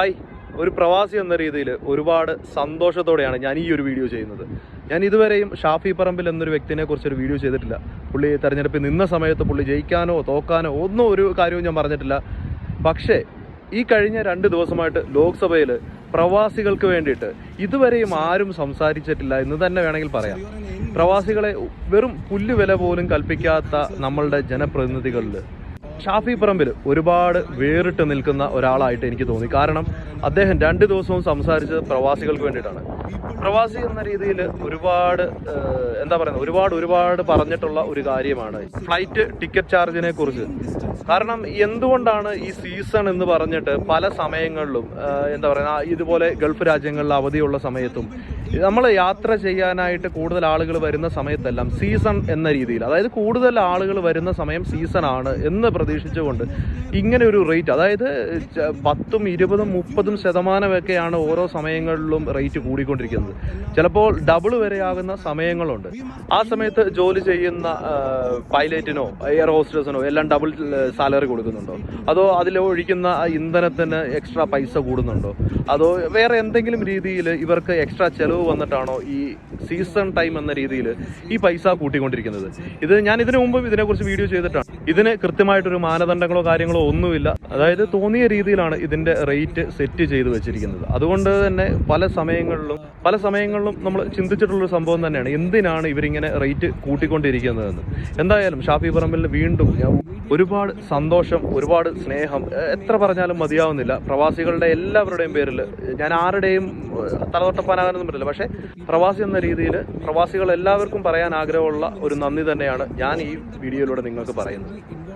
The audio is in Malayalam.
ഹായ് ഒരു പ്രവാസി എന്ന രീതിയിൽ ഒരുപാട് സന്തോഷത്തോടെയാണ് ഞാൻ ഈ ഒരു വീഡിയോ ചെയ്യുന്നത്. ഞാൻ ഇതുവരെയും ഷാഫി പറമ്പിൽ എന്നൊരു വ്യക്തിനെ കുറിച്ചൊരു വീഡിയോ ചെയ്തിട്ടില്ല. പുള്ളി തെരഞ്ഞെടുപ്പിൽ നിന്ന സമയത്ത് പുള്ളി ജയിക്കാനോ തോക്കാനോ ഒന്നും ഒരു കാര്യവും ഞാൻ പറഞ്ഞിട്ടില്ല. പക്ഷേ ഈ കഴിഞ്ഞ രണ്ട് ദിവസമായിട്ട് ലോക്സഭയിൽ പ്രവാസികൾക്ക് വേണ്ടിയിട്ട് ഇതുവരെയും ആരും സംസാരിച്ചിട്ടില്ല എന്ന് തന്നെ വേണമെങ്കിൽ പറയാം. പ്രവാസികളെ വെറും പുല്ലുവില പോലും കൽപ്പിക്കാത്ത നമ്മളുടെ ജനപ്രതിനിധികളിൽ ഷാഫി പറമ്പിൽ ഒരുപാട് വേറിട്ട് നിൽക്കുന്ന ഒരാളായിട്ട് എനിക്ക് തോന്നി. കാരണം അദ്ദേഹം രണ്ട് ദിവസവും സംസാരിച്ചത് പ്രവാസികൾക്ക് വേണ്ടിയിട്ടാണ്. പ്രവാസി എന്ന രീതിയിൽ ഒരുപാട് എന്താ പറയുന്നത്? ഒരുപാട് ഒരുപാട് പറഞ്ഞിട്ടുള്ള ഒരു കാര്യമാണ് ഫ്ലൈറ്റ് ടിക്കറ്റ് ചാർജിനെ കുറിച്ച്. കാരണം എന്തുകൊണ്ടാണ് ഈ സീസൺ എന്ന് പറഞ്ഞിട്ട് പല സമയങ്ങളിലും എന്താ പറയുക ഇതുപോലെ ഗൾഫ് രാജ്യങ്ങളിൽ അവധിയുള്ള സമയത്തും നമ്മൾ യാത്ര ചെയ്യാനായിട്ട് കൂടുതൽ ആളുകൾ വരുന്ന സമയത്തെല്ലാം സീസൺ എന്ന രീതിയിൽ അതായത് കൂടുതൽ ആളുകൾ വരുന്ന സമയം സീസൺ ആണ് എന്ന് പ്രതീക്ഷിച്ചുകൊണ്ട് ഇങ്ങനെ ഒരു റേറ്റ് അതായത് പത്തും ഇരുപതും മുപ്പതും ശതമാനമൊക്കെയാണ് ഓരോ സമയങ്ങളിലും റേറ്റ് കൂടിക്കൊണ്ടിരിക്കുന്നത്. ചിലപ്പോൾ ഡബിൾ വരെയാകുന്ന സമയങ്ങളുണ്ട്. ആ സമയത്ത് ജോലി ചെയ്യുന്ന പൈലറ്റിനോ എയർ ഹോസ്റ്റേഴ്സിനോ എല്ലാം ഡബിൾ സാലറി കൊടുക്കുന്നുണ്ടോ? അതോ അതിൽ ഒഴിക്കുന്ന ഇന്ധനത്തിന് എക്സ്ട്രാ പൈസ കൂടുന്നുണ്ടോ? അതോ വേറെ എന്തെങ്കിലും രീതിയിൽ ഇവർക്ക് എക്സ്ട്രാ ചെലവ് വന്നിട്ടാണോ ഈ സീസൺ ടൈം എന്ന രീതിയിൽ ഈ പൈസ കൂട്ടിക്കൊണ്ടിരിക്കുന്നത്? ഇത് ഞാൻ ഇതിനു മുമ്പ് ഇതിനെക്കുറിച്ച് വീഡിയോ ചെയ്തിട്ടാണ്. ഇതിന് കൃത്യമായിട്ടൊരു മാനദണ്ഡങ്ങളോ കാര്യങ്ങളോ ഒന്നുമില്ല. അതായത് തോന്നിയ രീതിയിലാണ് ഇതിന്റെ റേറ്റ് സെറ്റ് ചെയ്ത് വെച്ചിരിക്കുന്നത്. അതുകൊണ്ട് തന്നെ പല സമയങ്ങളിലും പല സമയങ്ങളിലും നമ്മൾ ചിന്തിച്ചിട്ടുള്ളൊരു സംഭവം തന്നെയാണ്. എന്തിനാണ് ഇവരിങ്ങനെ റേറ്റ് കൂട്ടിക്കൊണ്ടിരിക്കുന്നതെന്ന്. എന്തായാലും ഷാഫി പറമ്പിൽ വീണ്ടും ഒരുപാട് സന്തോഷം ഒരുപാട് സ്നേഹം എത്ര പറഞ്ഞാലും മതിയാവുന്നില്ല. പ്രവാസികളുടെ എല്ലാവരുടെയും പേരിൽ ഞാൻ ആരുടെയും തലതൊട്ടപ്പാനാകാനൊന്നും പറ്റില്ല. പക്ഷേ പ്രവാസി എന്ന രീതിയിൽ പ്രവാസികൾ എല്ലാവർക്കും പറയാൻ ആഗ്രഹമുള്ള ഒരു നന്ദി തന്നെയാണ് ഞാൻ ഈ വീഡിയോയിലൂടെ നിങ്ങൾക്ക് പറയുന്നത്. only invest